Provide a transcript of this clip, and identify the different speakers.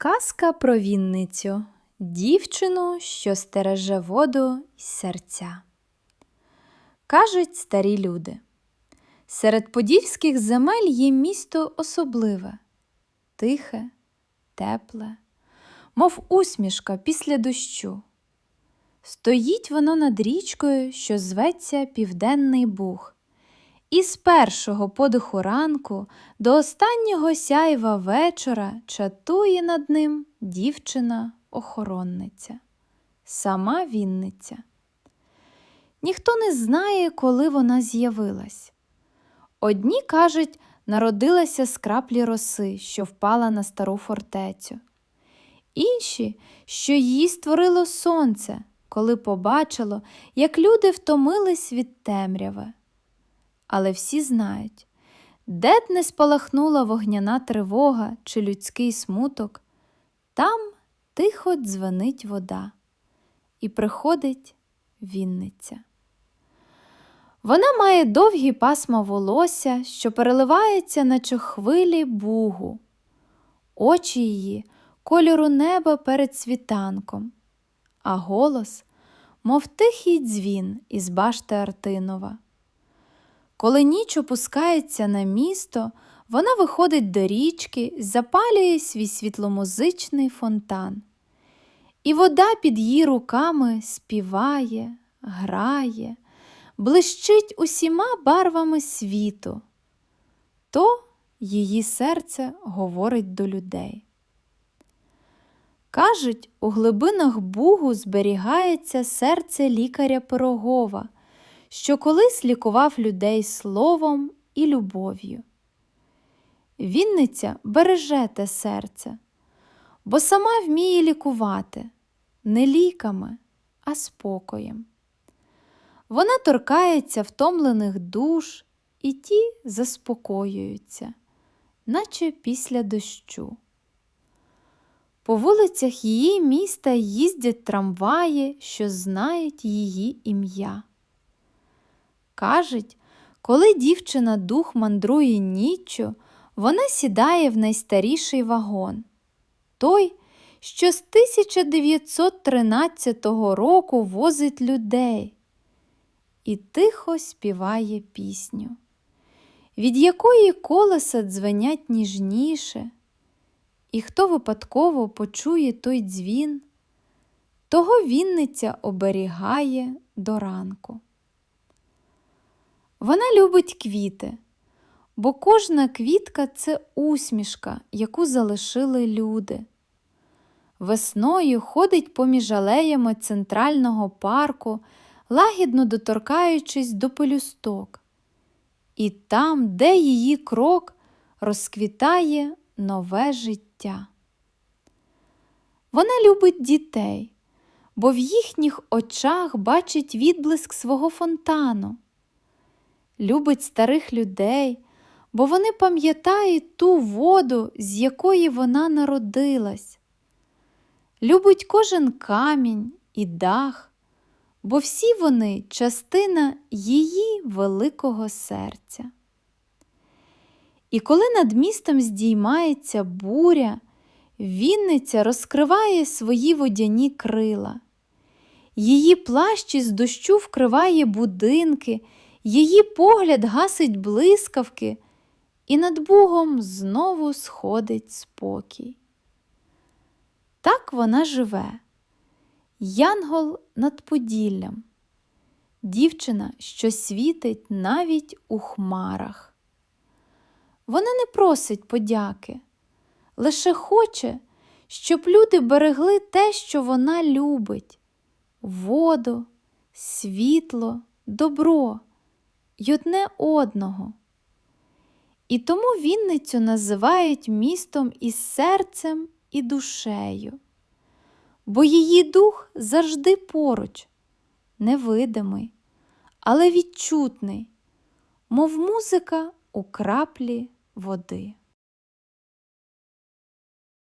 Speaker 1: Казка про Вінницю дівчину, що стереже воду й серця. Кажуть старі люди. Серед подільських земель є місто особливе, тихе, тепле, мов усмішка після дощу. Стоїть воно над річкою, що зветься Південний Буг. І з першого подиху ранку до останнього сяйва вечора чатує над ним дівчина-охоронниця, сама Вінниця. Ніхто не знає, коли вона з'явилась. Одні кажуть, народилася з краплі роси, що впала на стару фортецю. Інші, що її створило сонце, коли побачило, як люди втомились від темряви. Але всі знають, де б не спалахнула вогняна тривога чи людський смуток, там тихо дзвенить вода, і приходить Вінниця. Вона має довгі пасма волосся, що переливається, наче хвилі бугу, очі її кольору неба перед світанком, а голос, мов тихий дзвін із башти Артинова. Коли ніч опускається на місто, вона виходить до річки, запалює свій світломузичний фонтан. І вода під її руками співає, грає, блищить усіма барвами світу. То її серце говорить до людей. Кажуть, у глибинах Бугу зберігається серце лікаря Пирогова що колись лікував людей словом і любов'ю. Вінниця береже те серце, бо сама вміє лікувати не ліками, а спокоєм. Вона торкається втомлених душ, і ті заспокоюються, наче після дощу. По вулицях її міста їздять трамваї, що знають її ім'я. Кажуть, коли дівчина дух мандрує ніччю, вона сідає в найстаріший вагон. Той, що з 1913 року возить людей і тихо співає пісню, від якої колеса дзвенять ніжніше, і хто випадково почує той дзвін, того Вінниця оберігає до ранку. Вона любить квіти, бо кожна квітка це усмішка, яку залишили люди. Весною ходить поміж алеями центрального парку, лагідно доторкаючись до пелюсток. І там, де її крок, розквітає нове життя. Вона любить дітей, бо в їхніх очах бачить відблиск свого фонтану любить старих людей, бо вони пам'ятають ту воду, з якої вона народилась. Любить кожен камінь і дах, бо всі вони частина її великого серця. І коли над містом здіймається буря, Вінниця розкриває свої водяні крила. Її плащ із дощу вкриває будинки Її погляд гасить блискавки, і над Богом знову сходить спокій. Так вона живе, янгол над Поділлям, дівчина, що світить навіть у хмарах. Вона не просить подяки, лише хоче, щоб люди берегли те, що вона любить воду, світло, добро й одне одного. І тому Вінницю називають містом із серцем і душею, бо її дух завжди поруч, невидимий, але відчутний, мов музика у краплі води.